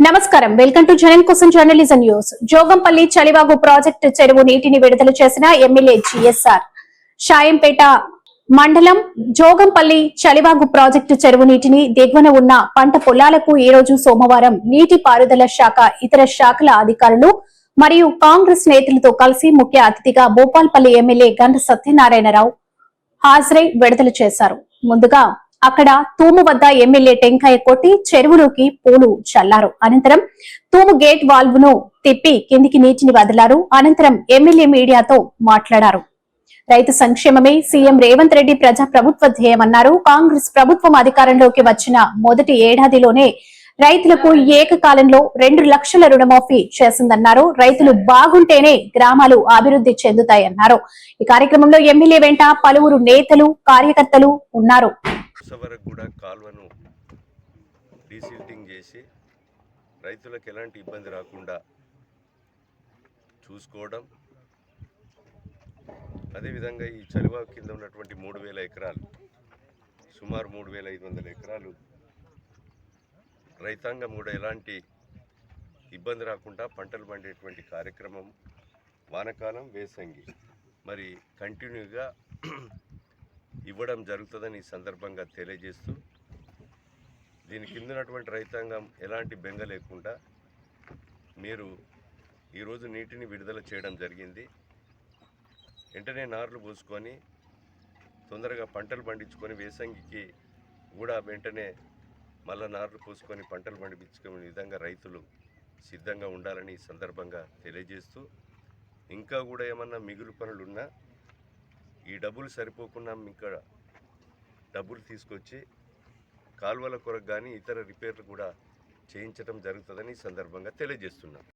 నమస్కారం. Welcome to జనం కోసం journalism news. Jogampalli Chalivagu project చెరువు నీటిని విడుదల చేసిన ఎమ్మెల్యే జిఎస్ఆర్. షాయంపేట మండలం జోగంపల్లి చలివాగు ప్రాజెక్టు చెరువు నీటిని దిగువన ఉన్న పంట పొలాలకు ఈ రోజు సోమవారం నీటి పారుదల శాఖ ఇతర శాఖల అధికారులు మరియు కాంగ్రెస్ నేతలతో కలిసి ముఖ్య అతిథిగా భూపాల్పల్లి ఎమ్మెల్యే గంట సత్యనారాయణరావు హాజరై విడుదల చేశారు. ముందుగా అక్కడ తూము వద్ద ఎమ్మెల్యే టెంకాయ కొట్టి చెరువులోకి పూలు చల్లారు. అనంతరం తూము గేట్ వాల్వ్ను తిప్పి కిందికి నీటిని వదిలారు. అనంతరం ఎమ్మెల్యే మీడియాతో మాట్లాడారు. రైతు సంక్షేమమే సీఎం రేవంత్ రెడ్డి ప్రజా ప్రభుత్వ ధ్యేయమన్నారు. కాంగ్రెస్ ప్రభుత్వం అధికారంలోకి వచ్చిన మొదటి ఏడాదిలోనే రైతులకు ఏకకాలంలో రెండు లక్షల రుణమాఫీ చేసిందన్నారు. రైతులు బాగుంటేనే గ్రామాలు అభివృద్ధి చెందుతాయన్నారు. ఈ కార్యక్రమంలో ఎమ్మెల్యే వెంట పలువురు నేతలు కార్యకర్తలు ఉన్నారు. వరకు కూడా కాలువను డీసిల్టింగ్ చేసి రైతులకు ఎలాంటి ఇబ్బంది రాకుండా చూసుకోవడం. అదేవిధంగా ఈ చలివా కింద ఉన్నటువంటి మూడు వేల ఎకరాలు సుమారు మూడు వేల ఐదు వందల ఎకరాలు రైతాంగం కూడా ఎలాంటి ఇబ్బంది రాకుండా పంటలు పండేటువంటి కార్యక్రమం వానకాలం వేసంగి. మరి కంటిన్యూగా ఇవ్వడం జరుగుతుందని ఈ సందర్భంగా తెలియజేస్తూ దీని కిందనటువంటి రైతాంగం ఎలాంటి బెంగ లేకుండా మీరు ఈరోజు నీటిని విడుదల చేయడం జరిగింది. వెంటనే నార్లు పోసుకొని తొందరగా పంటలు పండించుకొని వేసంగికి కూడా వెంటనే మళ్ళా నార్లు పోసుకొని పంటలు పండించుకునే విధంగా రైతులు సిద్ధంగా ఉండాలని ఈ సందర్భంగా తెలియజేస్తూ ఇంకా కూడా ఏమన్నా మిగులు పనులు ఉన్నా ఈ డబ్బులు సరిపోకుండా ఇంకా డబ్బులు తీసుకొచ్చి కాలువల కొరకు కానీ ఇతర రిపేర్లు కూడా చేయించడం జరుగుతుందని ఈ సందర్భంగా తెలియజేస్తున్నాం.